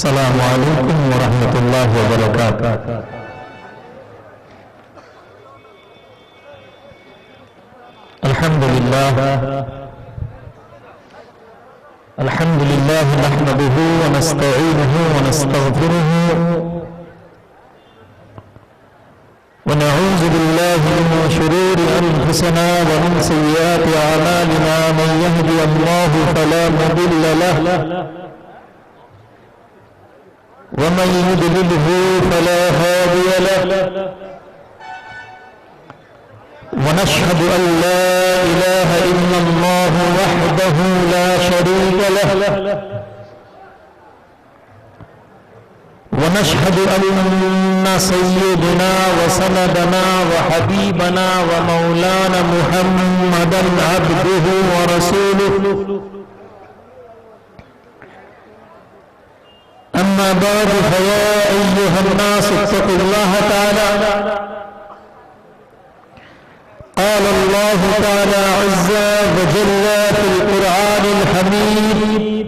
السلام عليكم ورحمة الله وبركاته. الحمد لله. الحمد لله نحمده ونستعينه ونستغفره. ونعوذ بالله من شرور أنفسنا ومن سيئات أعمالنا. من يهدي الله فلا مضل له. ومن يضلله فلا هادي له. ونشهد أن لا إله إلا الله وحده لا شريك له. ونشهد أن سيدنا وسندنا وحبيبنا ومولانا محمدا عبده ورسوله. بعد فيا أيها الناس اتقوا الله تعالى. قال الله تعالى عز وجل في القرآن الحميد.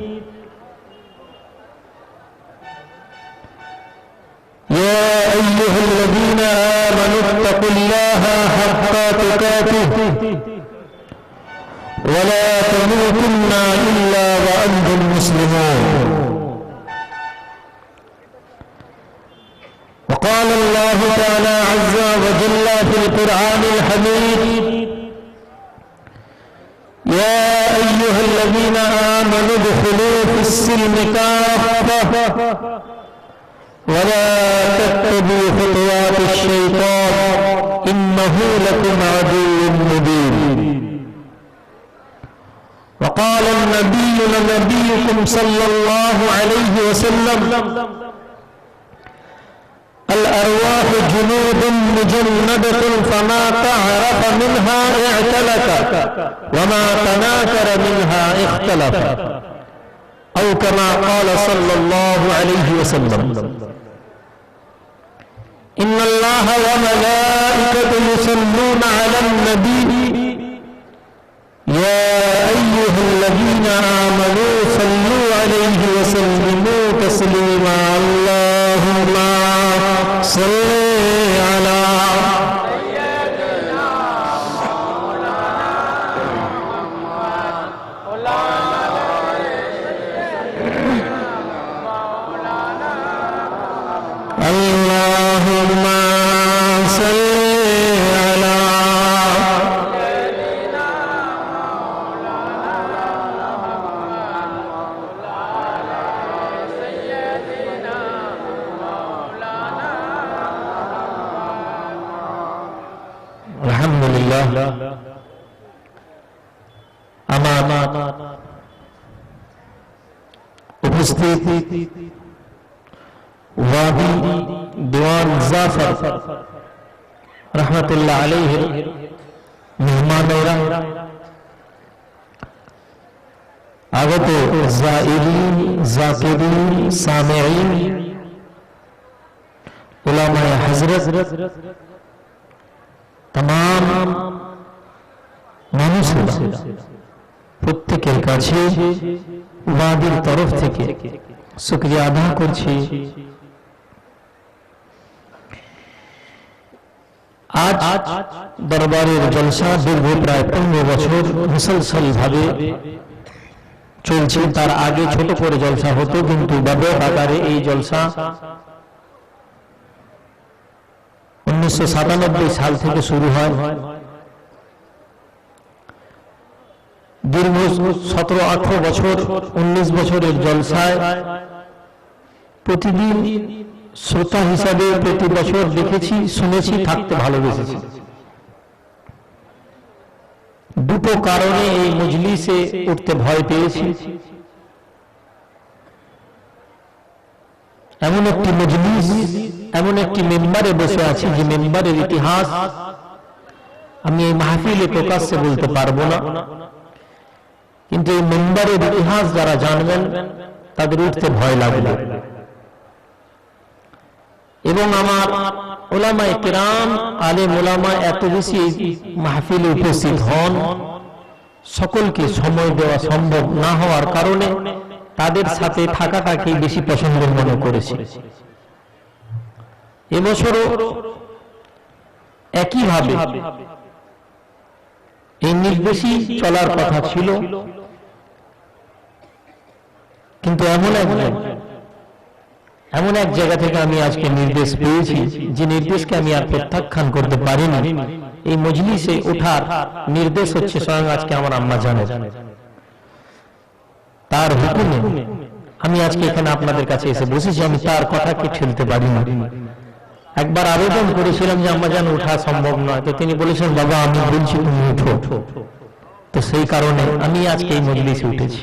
يا أيها الذين آمنوا اتقوا الله حق تقاته. ولا تموتن إلا وأنتم مسلمون. الله تعالى عز وجل في القرآن الحميد. يا أيها الذين آمنوا ادخلوا في السلم كافة. ولا تتبعوا خطوات الشيطان. إنه لكم عدو مبين. وقال النبي لنبيكم صلى الله عليه وسلم الأرواح جنود مجندة فما تعرف منها اعتلت وما تناكر منها اختلف. أو كما قال صلى الله عليه وسلم إن الله وملائكته يصلون على النبي يا أيها الذين آمنوا مستيت وابي دوان زافر رحمة الله عليه. مهمان ميرا آغت زائرين زاكرين سامعين علماء حضرت. تمام مانو سلسلہ প্রত্যেকের কাছে ওয়াদির তরফ থেকে। শুক্রিয়া আদা করছি। আজ দরবারের জলসা দীর্ঘ প্রায় পনেরো বছর মুসলসল ভাবে চলছে। তার আগে ছোট করে জলসা হতো, কিন্তু ব্যাপক আকারে এই জলসা উনিশশো সাল থেকে শুরু হয়। দীর্ঘ সতেরো, আঠারো বছর, উনিশ বছরের জলসায় প্রতিদিন শ্রোতা হিসাবে প্রতি বছর দেখেছি, শুনেছি, থাকতে ভালোবেসেছি। দুটো কারণে এই মজলিসে উঠতে ভয় পেয়েছি। এমন একটি মজলিস, এমন একটি মেম্বারে বসে আছি যে মেম্বারের ইতিহাস আমি এই মাহফিলে প্রকাশ্যে বলতে পারব না। কিন্তু এই মেম্বারের ইতিহাস যারা জানবেন, তাদের উঠতে ভয় লাগবে। এবং আমার ওলামায় কেরাম আলে মোলামা এত বেশি মাহফিলে উপস্থিত হন, সকলকে সময় দেওয়া সম্ভব না হওয়ার কারণে তাদের সাথে থাকাটাকে বেশি পছন্দ মনে করেছি। এবছরও একইভাবে এই নির্দেশই চলার কথা ছিল। কিন্তু এমন এক এমন এক জায়গা থেকে আমি আজকে নির্দেশ পেয়েছি, যে নির্দেশকে আমি আর প্রত্যাখ্যান করতে পারিনি। এই মজলিসে ওঠার নির্দেশ হচ্ছে স্বয়ং আজকে আমার আম্মা জানে। তার হুকুমে আমি আজকে এখানে আপনাদের কাছে এসে বসেছি, আমি তার কথাকে ঠেলতে পারি না একবার আবেদন করেছিলাম যে আম্মা জান, ওঠা সম্ভব নয়। তো তিনি বলেছেন, বাবা, আমি বলছি তুমি উঠো তো সেই কারণে আমি আজকে এই মজলিসে উঠেছি।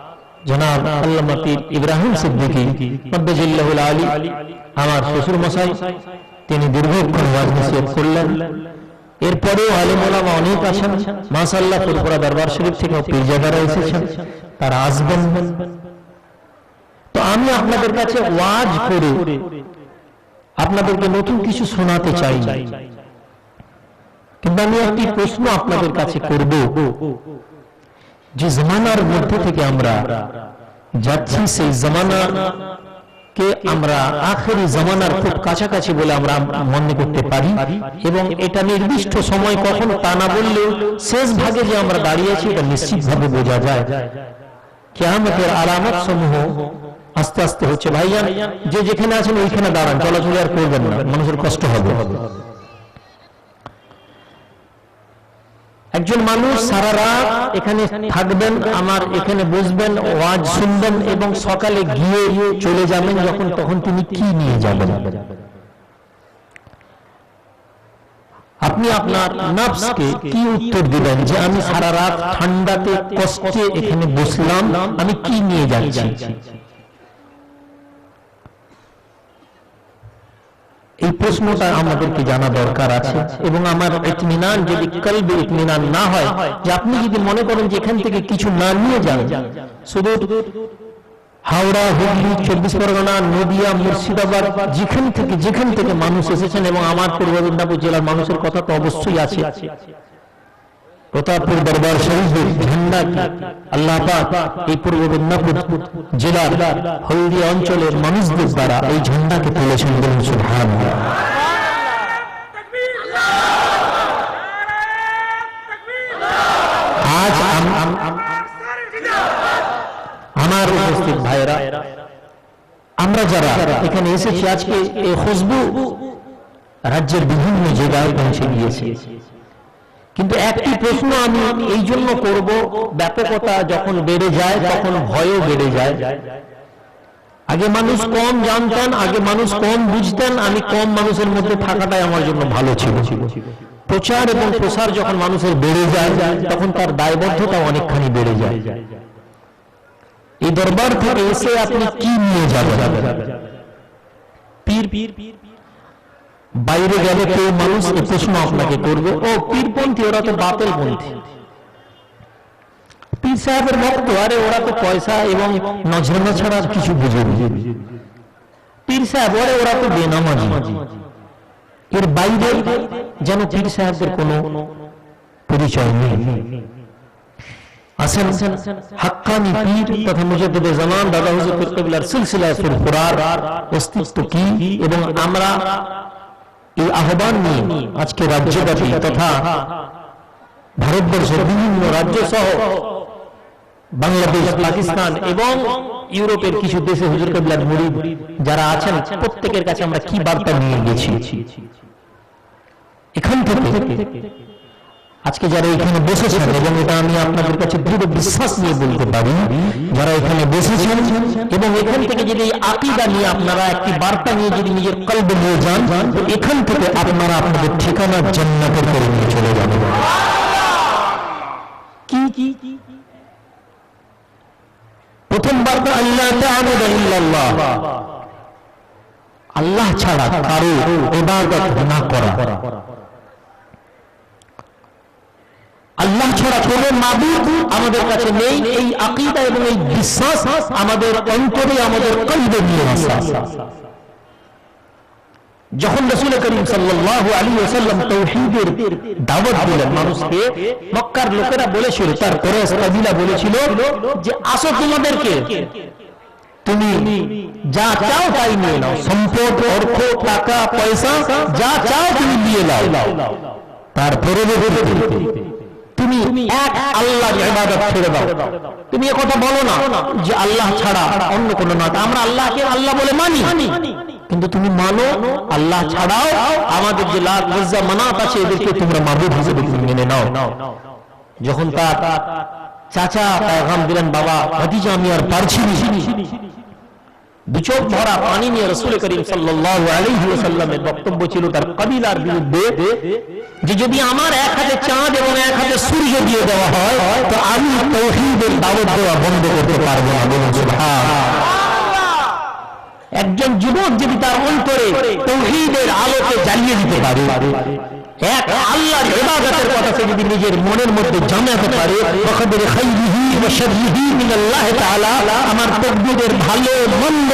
জনাব আল্লামা ইব্রাহিম সিদ্দিকী মদ্দাজিল্লাহুল আলী, আমার শ্বশুর মশাই তিনি দীর্ঘক্ষণ নসিহত করলেন। এরপরেও আলেম ওলামা অনেক আছেন। মাশাআল্লাহ ফুরফুরা দরবার শরীফ থেকে পীরজাদারা এসেছেন। তারা আসবেন তো আমি আপনাদের কাছে ওয়াজ করে আপনাদেরকে নতুন কিছু শোনাতে চাই। কিন্তু আমি একটি প্রশ্ন আপনাদের কাছে করব। যে জমানার মধ্যে থেকে আমরা যাচ্ছি, সেই জমানা কে আমরা আখেরি জামানার খুব কাছাকাছি বলে আমরা মনে করতে পারি এবং এটা নির্দিষ্ট সময় কখন তা না বললেও শেষ ভাগে যে আমরা দাঁড়িয়েছি, এটা নিশ্চিতভাবে বোঝা যায়। কেয়ামতের আলামত সমূহ আস্তে আস্তে হচ্ছে। ভাইজান, যে যেখানে আছেন ওইখানে দাঁড়ান, চলাচল আর করবেন না, মানুষের কষ্ট হবে। একজন মানুষ সারা রাত এখানে থাকবেন আমার এখানে বসবেন ওয়াজ শুনবেন এবং সকালে গিয়ে চলে যাবেন যখন তখন তিনি কি নিয়ে যাবেন। আপনি আপনার নফসকে কি উত্তর দিবেন যে আমি সারা রাত ঠান্ডাতে কষ্টে এখানে বসলাম আমি কি নিয়ে যাচ্ছি? এই প্রশ্নটা আমাদেরকে জানা দরকার আছে এবং আমার ইতমিনান, যদি কলবে ইতমিনান না হয়, যে আপনি যদি মনে করেন যে এখান থেকে কিছু না নিয়ে যান শুধু হাওড়া, হুগলি, চব্বিশ পরগনা, নদিয়া, মুর্শিদাবাদ, যেখান থেকে যেখান থেকে মানুষ এসেছেন এবং আমার পূর্ব মেদিনীপুর জেলার মানুষের কথা তো অবশ্যই আছে। প্রতাপপুর দরবার শরীফের ঝান্ডা আল্লাহ এই পূর্ব মেদিনীপুর জেলার হলদিয়া অঞ্চলের মানুষদের দ্বারা এই ঝান্ডাকে তুলেছেন বলুন আমার উপস্থিত ভাইরা আমরা যারা এখানে এসেছি, আজকে এই খুশবু রাজ্যের বিভিন্ন জায়গায় পৌঁছে গিয়েছে। কিন্তু একটি প্রশ্ন আমি এই জন্য করব ব্যাপকতা যখন বেড়ে যায় তখন ভয়ও বেড়ে যায়। আগে মানুষ কম জানতেন আগে মানুষ কম বুঝতেন আমি কম মানুষের মধ্যে থাকাটাই আমার জন্য ভালো ছিল। প্রচার এবং প্রসার যখন মানুষের বেড়ে যায় তখন তার দায়বদ্ধতা অনেকখানি বেড়ে যায়। এই দরবার থেকে এসে আপনি কি নিয়ে যাবেন? পীর পীর পীর বাইরে গেলে কেউ মানুষ এই প্রশ্ন আপনাকে করবে, ও, পীরপন্থী, ওরা তো বাতিল পন্থী পীর সাহেবের ভক্ত আরে, ওরা তো পয়সা এবং নজরানা ছাড়া কিছু বুঝে। পীর সাহেব ওরে ওরা তো বেনামাজি। এর বাইরে যেন পীর সাহেবদের কোনো পরিচয় নেই। আসেন, হাক্কানি পীর তথা মুজাদ্দিদ জামান, দাদা হুজুর পীর কিবলার ফুরফুরার অস্তিত্ব কি? এবং আমরা এই আহ্বান নিয়ে আজকে রাজ্যব্যাপী তথা ভারতবর্ষের বিভিন্ন রাজ্য সহ বাংলাদেশ, পাকিস্তান এবং ইউরোপের কিছু দেশে হুজুর কেবলার মুরিদ যারা আছেন, প্রত্যেকের কাছে আমরা কি বার্তা নিয়ে গেছি? এখান থেকে আজকে যারা এখানে বসেছেন এবং এটা আমি আপনাদের কাছে দৃঢ় বিশ্বাস নিয়ে বলতে পারি, যারা এখানে বসেছেন এবং এখান থেকে যদি আকিদা নিয়ে আপনারা একটি বার্তা নিয়ে যদি নিজের কল্পে নিয়ে যান এখান থেকে আপনারা আপনাদের ঠিকানা জান্নাতের করে নিয়ে চলে যাবেন। কি কি? প্রথম বার্তা আল্লাহ আল্লাহ ছাড়া কারও ইবাদত না করা। আল্লাহ ছাড়া কোনো মাবুদ আমাদের কাছে নেই। এই আকিদা এবং এই বিশ্বাস আমাদের অন্তরে, আমাদের কলবে নিয়ে আসা। যখন রসুল করিম ওয়াসাল্লাম তাওহীদের দাওয়াত দিলেন, মানুষকে মক্কার লোকেরা বলেছিল, তার কুরাইশ কাবিলা বলেছিল যে, আসো তোমাদেরকে, তুমি যা চাও তাই নিয়ে নাও। সম্পদ, অর্থ, টাকা, পয়সা, যা চাও তুমি নিয়ে নাও। তারপরে তুমি এক আল্লাহর ইবাদত ছেড়ে দাও। তুমি এ কথা বলো না যে আল্লাহ ছাড়া অন্য কোনো না আমরা আল্লাহকে আল্লাহ বলে মানি। কিন্তু তুমি মানো আল্লাহ ছাড়াও আমাদের যে লাল লজ্জা মানাত আছে এদেরকে তোমরা মাবুদ হিসেবে তুমি মেনে নাও। যখন তার চাচা পেগাম দিলেন বাবা ভাতিজা আমি আর পারছি না দুচোখ ভরা পানি নিয়ে রসুল করিম সাল্লাল্লাহু বক্তব্য ছিল তার কবিলার বিরুদ্ধে যে যদি আমার এক হাতে চাঁদ এবং এক হাতে সূর্য দিয়ে দেওয়া হয়, তো আমি তৌহিদের দাওয়াত দেওয়া বন্ধ করতে পারব না বলুন একজন যুবক যদি তার অন্তরে তৌহিদের আলোকে জ্বালিয়ে দিতে পারে এক আল্লাহর ইবাদতের কথা সে নিজের মনের মধ্যে জানাতে পারে ওয়াকাদের খাইরিহি ওয়া শাররিহি মিনাল্লাহ তাআলা, আমার তকদিরের ভালো, মন্দ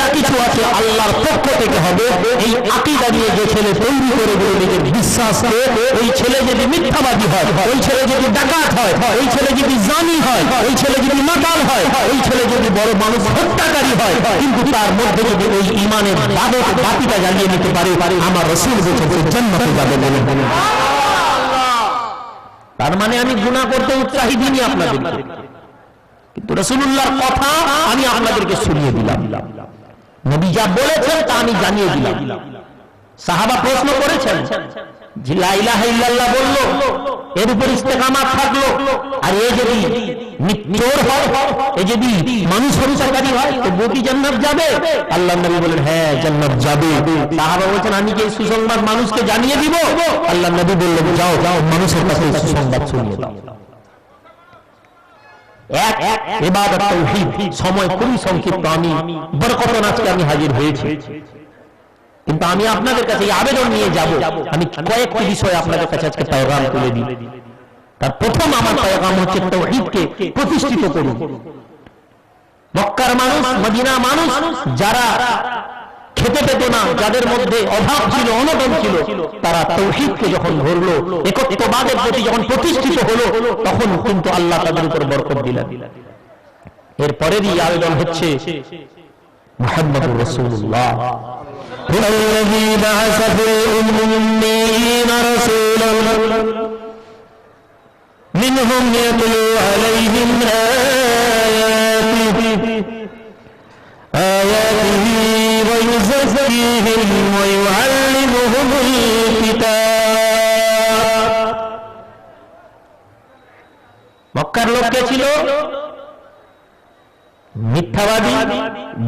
যা কিছু আছে আল্লাহর পক্ষ থেকে হবে, এই আকীদা নিয়ে যে ছেলে তৈরি করে দিল নিজের বিশ্বাসকে ওই ছেলে যদি মিথ্যাবাদী হয় ওই ছেলে যদি ডাকাত হয় ওই ছেলে যদি জানি হয় ওই ছেলে যদি মাতাল হয় ওই ছেলে যদি বড় মানুষ হত্যাকারী হয়, কিন্তু তার মধ্যে যদি ওই ইমানের বাদক বাতিটা জ্বালিয়ে নিতে পারে, আমার রসুল বলছেন সে জান্নাতে যাবে বলে বলে তার মানে আমি গুনাহ করতে উৎসাহী দিইনি আপনাদেরকে কিন্তু রসুল্লাহর কথা আমি আপনাদেরকে শুনিয়ে দিলাম। নবী যা বলেছেন তা আমি জানিয়ে দিলাম। সাহাবা প্রশ্ন করেছেন যে লা ইলাহা ইল্লাল্লাহ বলল এর উপর ইস্তেকামাত থাকল আর এ যদি চোর হয় এ যদি মানুষ হত্যাকারী হয় তো বকি জান্নাত যাবে? আল্লাহ নবী বলেন হ্যাঁ জান্নাত যাবে। সাহাবা বলছেন আমি কি সুসংবাদ মানুষকে জানিয়ে দিব আল্লাহ নবী বললেন যাও যাও মানুষের কাছে সুসংবাদ শুনিয়ে দাও। এক সময় খুবই সংক্ষিপ্ত আমি আজকে আমি হাজির হয়েছি। কিন্তু আমি আপনাদের কাছে আবেদন নিয়ে যাব। আমি কয়েকটি বিষয় আপনাদের কাছে আজকে তুলে দিই। তার প্রথম আমার হচ্ছে তাওহীদকে প্রতিষ্ঠিত করুন। মক্কার মানুষ মদিনা মানুষ, যারা খেতে পেত না যাদের মধ্যে অভাব ছিল অনটন ছিল তারা তৌহিদকে যখন ধরলো একত্ববাদের প্রতি যখন প্রতিষ্ঠিত হলো তখন কিন্তু আল্লাহ তাদের উপর বরকত দিলেন এরপরেরই আবেদন হচ্ছে মোহাম্মদ রসুল্লাহ هو الذي بعث في الأميين رسولا منهم يتلو عليهم آياته মক্কার লোক কে ছিল মিথ্যাবাদী,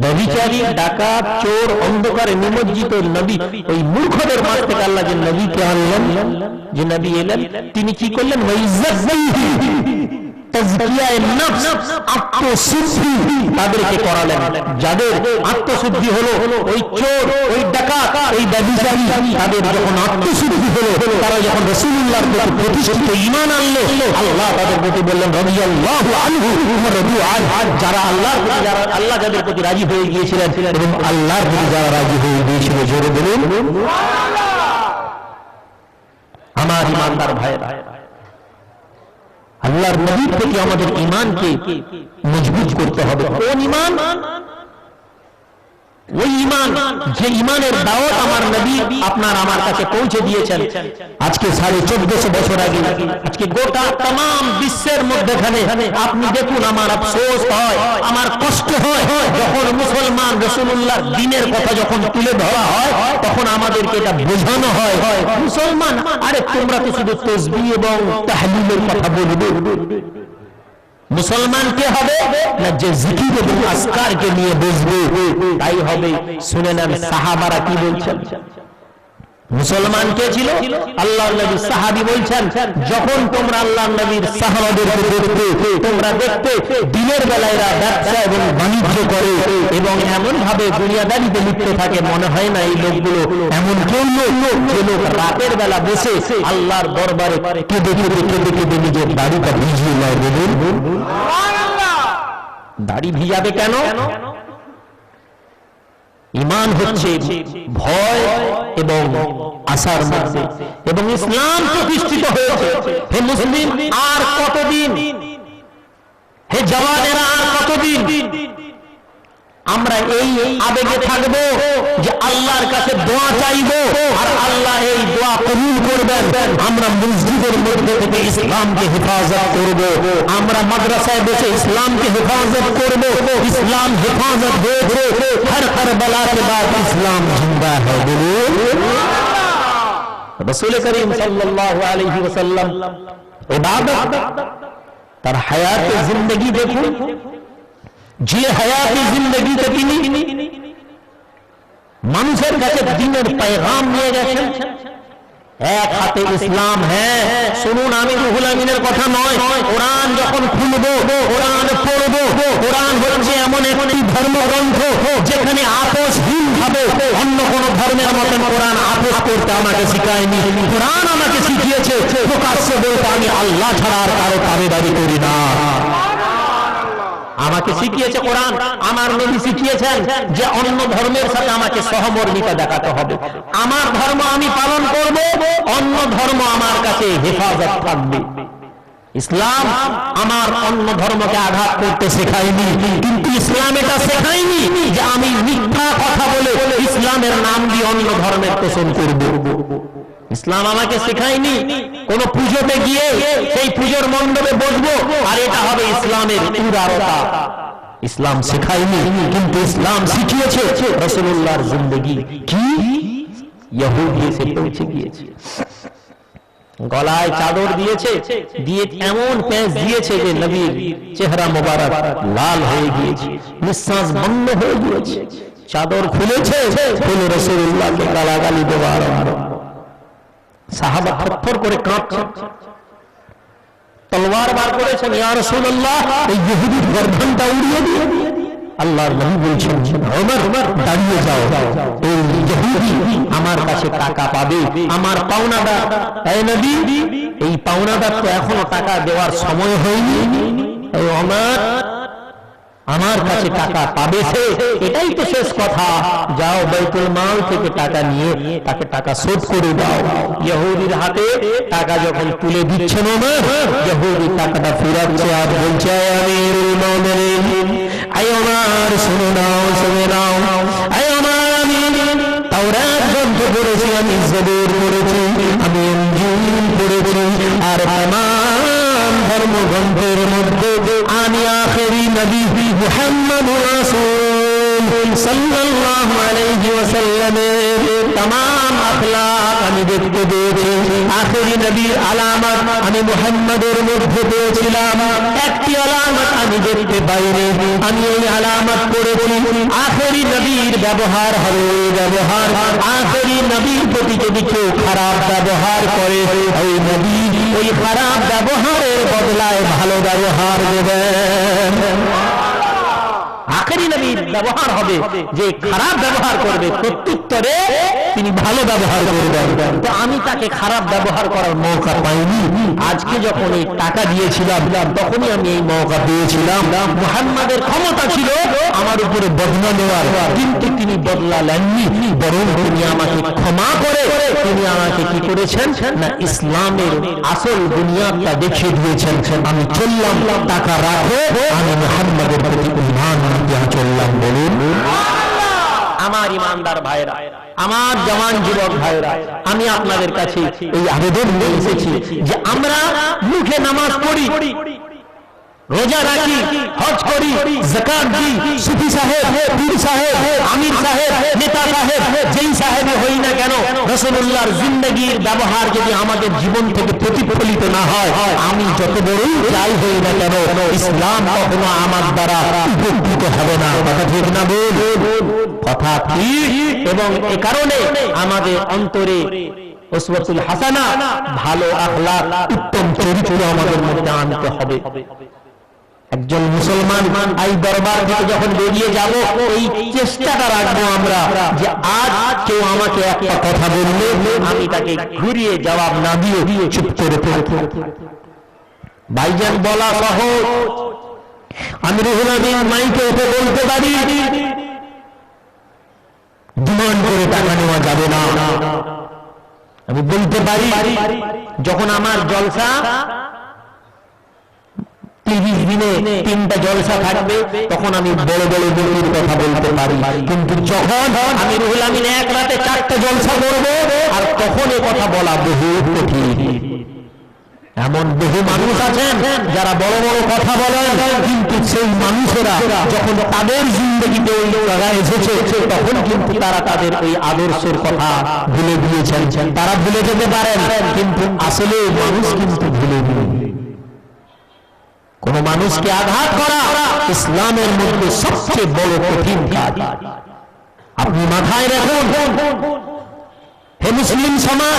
ব্যভিচারী, ডাকাত, চোর, অন্ধকারে নিমজ্জিত নবী। ওই মূর্খদের মাঠ থেকে আল্লাহ যে নবীকে আনলেন, যে নবী এলেন, তিনি কি করলেন? আত্মশুদ্ধি তাদেরকে করালেন। যাদের আত্মশুদ্ধি হলো ওই চোর ওই ডাকাত ওই ব্যভিচারী তাদের যখন আত্মশুদ্ধি হলো তারা যখন রসুল্লাহর প্রতি প্রতিষ্ঠিত ইমান আনলো আল্লাহ তাদের প্রতি বললেন রবি আল্লাহ আনহু রবি আজ যারা যারা আল্লাহ যাদের প্রতি রাজি হয়ে গিয়েছিলেন এবং আল্লাহর প্রতি যারা রাজি হয়ে গিয়েছিল জোরে বলুন। আমার ইমানদার ভাইয়েরা আল্লাহর নবীর থেকে আমাদের ইমানকে মজবুত করতে হবে। কোন ইমান ওই ইমান যে ইমানের দাওয়াত আমার নবী আপনার আমার কাছে পৌঁছে দিয়েছেন। আজকে সাড়ে চোদ্দশো বছর আগে, আজকে গোটা তাম বিশ্বের মধ্যেখানে আপনি দেখুন আমার আফসোস হয়, আমার কষ্ট হয়, যখন মুসলমান রসুল্লাহ দিনের কথা যখন তুলে ধরা হয়, তখন আমাদেরকে এটা বোঝানো হয়, মুসলমান, আরে তোমরা তো শুধু তসবি এবং তাহলিলের কথা বলবে। মুসলমান কে হবে না যে জিকির এবং আসকারকে নিয়ে বুঝবে? তাই হবে। শুনে নেন সাহাবারা কি বলছেন? মুসলমান কে ছিল? আল্লাহ নবী সাহাবি বলছেন যখন তোমরা আল্লাহ নবীর সাহাবাদের দেখতে তোমরা দেখতে দিনের বেলায় এরা ব্যবসা এবং বাণিজ্য করে এবং এমন ভাবে দুনিয়াদারিতে লিপ্ত থাকে মনে হয় না এই লোকগুলো এমন কেউ লোক যে লোক রাতের বেলা বসে আল্লাহর দরবারে কেঁদে কেঁদে কেঁদে কেঁদে নিজের দাড়িটা ভিজিয়ে নেয় বলুন। দাড়ি ভিজাবে কেন? ইমান হচ্ছে ভয় এবং আশার মধ্যে। এবং ইসলাম প্রতিষ্ঠিত হয়েছে। হে মুসলিম, আর কতদিন? হে জওয়ানেরা, আর কতদিন? আমরা এই আবেগে থাকব যে আল্লাহর কাছে দোয়া চাইব আর আল্লাহ এই দোয়া কবুল করবেন। আমরা মসজিদের মধ্যে থেকে ইসলামকে হেফাজত করব। আমরা মাদ্রাসায় বসে ইসলামকে হেফাজত করব। ইসলাম হেফাজত হয়েছে। হর হর বলার বাদ ইসলাম জিন্দা হয় বলুন রসুল করিম সাল্লাল্লাহু আলাইহি ওয়াসাল্লাম তার হায়াতে জিন্দগি দেখুন। যে হায়াতি জিন্দগিতে তিনি মানুষের কাছে দিনের পেগাম নিয়ে গেছেন। এক হাতে ইসলাম হ্যাঁ শুনুন আমি রুহুল আমিনের কথা নয়, কোরআন যখন খুলবো, কোরআন পড়ব, কোরআন হচ্ছে এমন একটি ধর্মগ্রন্থ যেখানে আপোষহীন ভাবে অন্য কোন ধর্মের মতন কোরআন আপোষ করতে আমাকে শিখায়নি। কোরআন আমাকে শিখিয়েছে, প্রকাশ্য বলতে আমি আল্লাহ ছাড়া আর কারও দাবি করি না। আমাকে শিখিয়েছে কোরআন। আমার নবী শিখিয়েছেন যে অন্য ধর্মের সাথে আমাকে সহমর্মিতা দেখাতে হবে। আমার ধর্ম আমি পালন করব অন্য ধর্ম আমার কাছে হেফাজত থাকবে। ইসলাম আমার অন্য ধর্মকে আঘাত করতে শেখায়নি কিন্তু ইসলাম এটা শেখায়নি যে আমি মিথ্যা কথা বলে ইসলামের নাম দিয়ে অন্য ধর্মের পোষণ করব। ইসলাম আমাকে শেখায়নি। কোন পুজোতে গিয়ে সেই পুজোর মণ্ডপে বসবো। আর এটা হবে ইসলামের উদারতা। ইসলাম শেখায়নি, কিন্তু ইসলাম শিখিয়েছে রসুল্লাহর জিন্দগি। কি? ইহুদি এসে পৌঁছে গিয়েছে। গলায় চাদর দিয়েছে, দিয়ে এমন প্যাঁচ দিয়েছে যে নবীর চেহারা মোবারক লাল হয়ে গিয়েছে, নিঃশ্বাস বন্ধ হয়ে গিয়েছে। চাদর খুলেছে খুলে রসুল্লাহকে গালাগালি দেওয়ার আরম্ভ। সাহাবা থরথর করে তলোয়ার বার করেছেন, ইয়া রাসূলুল্লাহ এই গর্দনটা উড়িয়ে দিয়ে। আল্লাহর নবী বলছেন, ওমর, দাঁড়িয়ে যাও। এই ইহুদি আমার কাছে টাকা পাবে। আমার পাওনাদার, এই নবী, এই পাওনাদার তো এখনও টাকা দেওয়ার সময় হয়নি। ওমর আমার কাছে টাকা পাবে সে? এটাই তো শেষ কথা। যাও বাইতুল মাল থেকে টাকা নিয়ে তাকে টাকা শোধ করে দাও। ইহুদির হাতে টাকা যখন তুলে দিচ্ছেন ওমর ইহুদি টাকাটা ফিরাচ্ছে আর বলছে মুমিনিন আয় শুনে নাও শুনে নাও আমি তাওরাত গ্রন্থ পড়েছি আমি জবুর পড়েছি আমি পড়েছি আর তামাম ধর্মগ্রন্থের মধ্যে আমি আখেরি নবী মোহাম্মদ রাসূল সাল্লাল্লাহু আলাইহি ওয়াসাল্লামের तमाम আখলাক আমি দেখতে পেয়েছি আখেরি নবীর আলামত আমি মুহাম্মদের মধ্যে পেয়েছিলাম একটি আলামত আমি দেখতে পাইনি আমি এই আলামত করেছি আখেরি নবীর ব্যবহার হবে ওই ব্যবহার আখেরি নবীর প্রতি যদি কেউ খারাপ ব্যবহার করে ওই নবী ওই খারাপ ব্যবহারের বদলায় ভালো ব্যবহার দেবেন আখেরি নবীর ব্যবহার হবে। যে খারাপ ব্যবহার করবে প্রত্যুত্তরে তিনি ভালো ব্যবহার করবেন। তো আমি তাকে খারাপ ব্যবহার করার মৌকা পাইনি। আজকে যখন এই টাকা দিয়েছিলাম তখনই আমি এই মৌকা পেয়েছিলাম। মুহাম্মাদের ক্ষমতা ছিল আমার উপরে বদলা নেওয়ার। কিন্তু তিনি বদলা নেননি। বরং তিনি আমাকে ক্ষমা করে তিনি আমাকে কি করেছেন? না ইসলামের আসল বুনিয়াদটা দেখিয়ে দিয়েছেন। আমি চললাম টাকা রাখো আমি মুহাম্মাদের প্রতি ইমান চললাম বলুন। আমার ইমানদার ভাইরা আমার জওয়ান যুবক ভাইরা, আমি আপনাদের কাছে এই আবেদন নিয়ে এসেছি যে আমরা মুখে নামাজ পড়ি, রোজা রাখি, হজ করি জাকাত দিই, সুফি সাহেব, পীর সাহেব, আমির সাহেব, নেতা সাহেব, যেই সাহেবই হই না কেন, রসুল্লাহর জিন্দগির ব্যবহার যদি আমাদের জীবন থেকে প্রতিফলিত না হয়, আমি যত বড়ই যাই হই না কেন, ইসলাম কখনো আমার দ্বারা উপকৃত হবে না। কথা ঠিক না বল? কথা ঠিক এবং এ কারণে আমাদের অন্তরে ওসওয়াতুল হাসানা ভালো আখলাক, উত্তম চরিত্র আমাদের মধ্যে আনতে হবে। একজন মুসলমান এই দরবার থেকে যখন বেরিয়ে যাব, এই চেষ্টাটা রাখব আমরা যে আজ কেউ আমাকে একটা কথা বললে, আমি তাকে ঘুরিয়ে জবাব না দিয়ে চুপ করে পড়ে ভাইজান বলা সহজ। আমি রুহুল আমিন মাইকে উঠে বলতে পারি ডিমান্ড করে টাকা নেওয়া যাবে না। আমি বলতে পারি, যখন আমার জলসা তিরিশ দিনে তিনটা জলসা থাকবে, তখন আমি বড় বড় বলির কথা বলতে পারি। কিন্তু যখন আমি এক রাতে চারটা জলসা করব, আর তখন এ কথা বলা বহু কঠিন। এমন বহু মানুষ আছেন যারা বড় বড় কথা বলেন, কিন্তু সেই মানুষেরা যখন তাদের জিন্দগিতে ওই জায়গায় এসেছে, তখন কিন্তু তারা তাদের ওই আদর্শের কথা ভুলে গিয়েছেন। তারা ভুলে যেতে পারেন, কিন্তু আসলে মানুষ কিন্তু ভুলে গিয়ে। কোন মানুষকে আঘাত করা ইসলামের মধ্যে সবচেয়ে বড় কঠিন কাজ। আপনি মাথায় রাখুন, হে মুসলিম সমাজ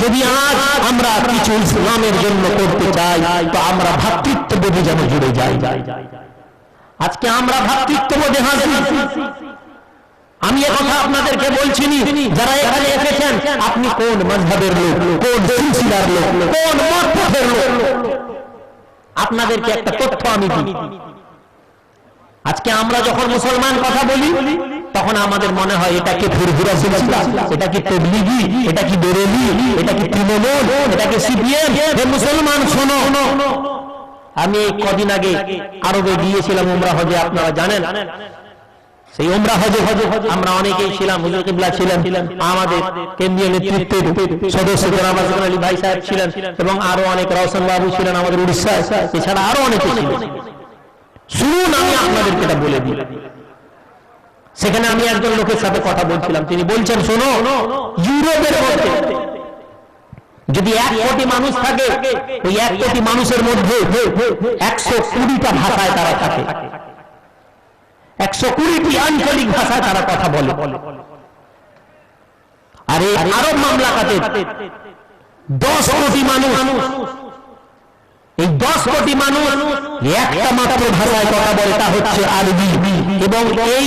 যদি আজ আমরা কিছু ইসলামের জন্য করতে চাই, তো আমরা ভাতৃত্ববোধে যেন জুড়ে যাই। আজকে আমরা ভাতৃত্ববোধে হাসি। আমি কথা আপনাদেরকে বলছি যারা এখানে এসেছেন, আপনি কোন মজহবের লোক, কোন সিলসিলার লোক, কোন মতপথের লোক? আপনাদেরকে একটা তথ্য আমি দিই। আজকে আমরা যখন মুসলমান কথা বলি তখন আমাদের মনে হয়, এটা কি ফুরফুরা সিলসিলা এটা কি তবলিগি? এটা কি বেরেলি? এটা কি তৃণমূল? এটা কি সিপিএম? হে মুসলমান, শোনো। আমি কদিন আগে আরবে গিয়েছিলাম উমরা হজে, আপনারা জানেন। সেই উমরা হজে হজে আমরা অনেকেই ছিলাম, হুজুর কিবলা ছিলেন, আমাদের কেন্দ্রীয় নেতৃত্বের সদস্য আসিফ আলী ভাই সাহেব ছিলেন, এবং আরও অনেক রওশন বাবু ছিলেন আমাদের উড়িষ্যায়, এছাড়া আরও অনেকে ছিলেন। শুনুন, আমি আপনাদেরকে এটা বলে দিই। সেখানে আমি একজন লোকের সাথে কথা বলছিলাম। তিনি বলছেন, শোনো, ইউরোপের মধ্যে যদি এক কোটি মানুষ থাকে, ওই এক কোটি মানুষের মধ্যে একশো কুড়িটা ভাষায় তারা থাকে। একশো কুড়িটি আঞ্চলিক ভাষায় তারা কথা বলে। আর এই আরব মামলাকাতে দশ কোটি মানুষ এই দশ কোটি মানুষ একটা মাত্র ভাষায় কথা বলে, তা হচ্ছে আরবি। এবং এই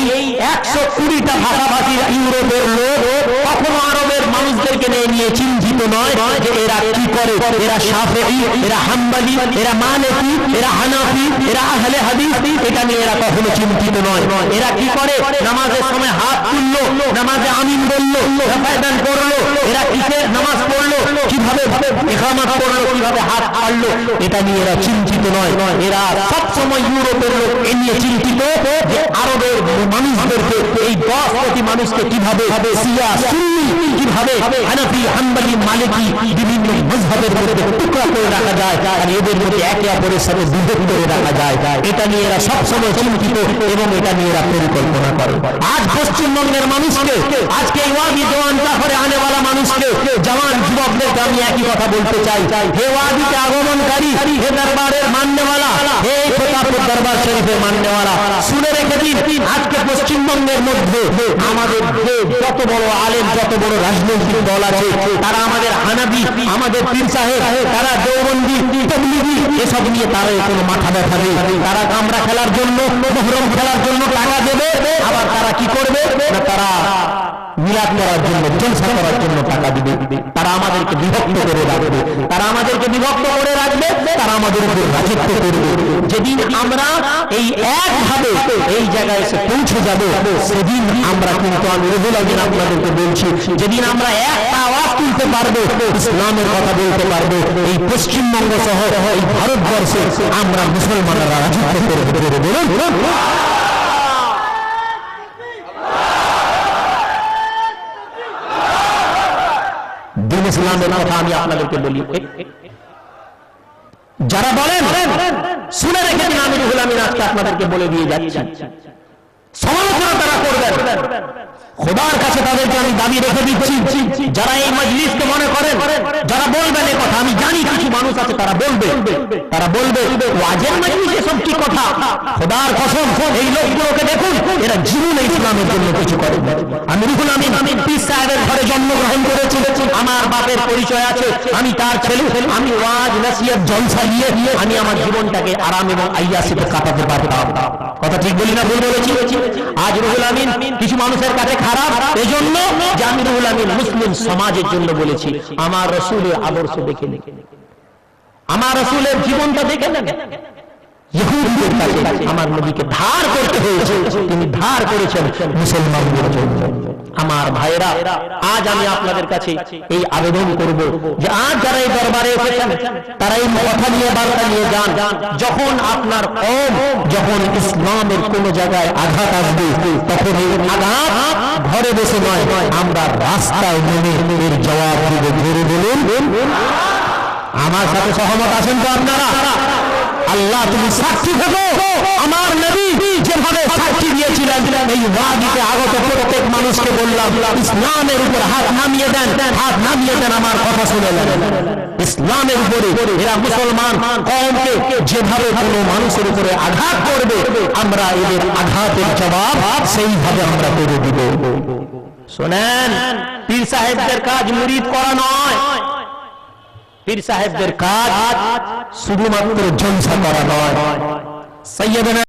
একশো কুড়িটা ভাষাভাষী ইউরোপের লোক কখনো আরবের মানুষদেরকে নিয়ে চিন্তিত নয় যে এরা কি করে। এরা সাফেই এরা হাম্বালি, এরা মালেকি, এরা হানাফি, এরা আহলে হাদিস, এটা নিয়ে এরা কখনো চিন্তিত নয়। এরা কি করে? নামাজের সময় হাত তুললো, নামাজে আমিন বলল হেফায়দান করল, এরা কিসে নামাজ পড়ল, কীভাবে একামাত করল, কীভাবে হাত পারল এটা নিয়ে এরা চিন্তিত নয়। এরা সব সময় ইউরোপের লোক এ নিয়ে চিন্তিত যে আরবের মানুষদেরকে মানুষকে কীভাবে কীভাবে হানাফি, হাম্বালি, মালিকি বিভিন্ন মজহবের মধ্যে টুকরা করে রাখা যায় আর এদের মধ্যে একে অপরের সাথে বিভেদ করে রাখা যায়। এটা নিয়ে এরা সবসময় চিন্তিত এবং এটা নিয়ে এরা পরিকল্পনা করে। আজ পশ্চিমবঙ্গের মানুষকে, আজকে ওয়াদি জওয়ানটা করে আনেওয়ালা মানুষকে, জওয়ান যুবকদেরকে আমি একই কথা বলতে চাই। হে ওয়াদিতে আগমনকারী, হে দরবারের মান্যওয়ালা, হে প্রতাপের দরবার শরীফের মান্যওয়ালা, শুনে রেখে দিন, আজকে পশ্চিমবঙ্গের মধ্যে আমাদের যত বড় আলেম, যত বড় রাজনৈতিক দল আছে, তারা আমাদের হানাবি, আমাদের তারা দেওবন্দি এসব নিয়ে তারা কোনো মাথা ব্যথা নেই। তারা কামরা খেলার জন্য খেলার জন্য টাকা দেবে, আবার তারা কি করবে? তারা মিলাদ করার জন্য, জলসা করার জন্য টাকা দিবে। তারা আমাদেরকে বিভক্ত করে রাখবে। তারা আমাদেরকে বিভক্ত করে রাখবে, তারা আমাদের উপর রাজত্ব করবে। যেদিন আমরা এই একভাবে এই জায়গায় এসে পৌঁছে যাব, সেদিন আমরা কিন্তু আমি রহুল আমিন আপনাদেরকে বলছি, যেদিন আমরা একটা আওয়াজ তুলতে পারব, ইসলামের কথা বলতে পারব, এই পশ্চিমবঙ্গ সহ এই ভারতবর্ষে আমরা মুসলমানরা রাজত্ব করে বলুন। ইসলামের কথা আমি আপনাদেরকে বলি। যারা বলেন, শুনে রেখে আমি আজকে আপনাদেরকে বলে দিয়ে যাচ্ছি। সমালোচনা তারা করবেন। খোদার কাছে তাদেরকে আমি দাবি রেখে দিচ্ছি, যারা এই মজলিসকে মনে করেন, যারা বলবেন কথা, আমি জানি কিছু মানুষ আছে, তারা বলবে। তারা বলবে, ওয়াজের মজলিসে সব কি কথা? খোদার কসম, এই লোকগুলোকে দেখুন, এরা জীবনে ইসলামের জন্য কিছু করে। আমি আমিন আমি পীর সাহেবের ঘরে জন্মগ্রহণ করেছি। আমার বাপের পরিচয় আছে। আমি তার ছেলে। আমি ওয়াজ নাসিয়াত জলসা নিয়ে আমি আমার জীবনটাকে আরাম এবং আইয়াসিতে কাটাতে পারতাম। কথা ঠিক বলি না, ভুল বলেছি? আজ রুহুল আমিন কিছু মানুষের কাছে খারাপ। এজন্য যে আমি রুহুল আমিন মুসলিম সমাজের জন্য বলেছি, আমার রসুলের আদর্শ দেখে দেখে আমার রসুলের জীবনটা দেখে আমার নবীকে ধার করতে হয়েছে। তিনি ধার করেছেন মুসলমানদের জন্য। আমার ভাইরা আজ আমি আপনাদের কাছে এই আবেদন করব যে আজ যারা এই দরবারে এসেছেন, তারা এই কথা নিয়ে বার্তা নিয়ে যান। যখন আপনার কম, যখন ইসলামের কোন জায়গায় আঘাত আসবে, তখন এই আঘাত ঘরে বসে নয়। আমরা রাস্তায় জবাব ধরে বলুন আমার সাথে সহমত আছেন তো আপনারা? আল্লাহ, তুমি সাক্ষী থাকো। আমার নবী যেভাবে সাক্ষী দিয়েছিলেন, এই ওয়াদিতে আগত প্রত্যেক মানুষকে বললাম, ইসলামের উপর হাত নামিয়ে দেন, হাত নামিয়ে দেন, আমার কথা শুনে নেন। ইসলামের উপরে এরা মুসলমান কমকে যেভাবে কোনো মানুষের উপরে আঘাত করবে, আমরা এদের আঘাতের জবাব সেইভাবে আমরা করে দিব। শোনেন, পীর সাহেবদের কাজ মুরিদ করা নয়। পীর সাহেবদের কাজ শুধুমাত্র জলসা করা নয় সৈয়দনা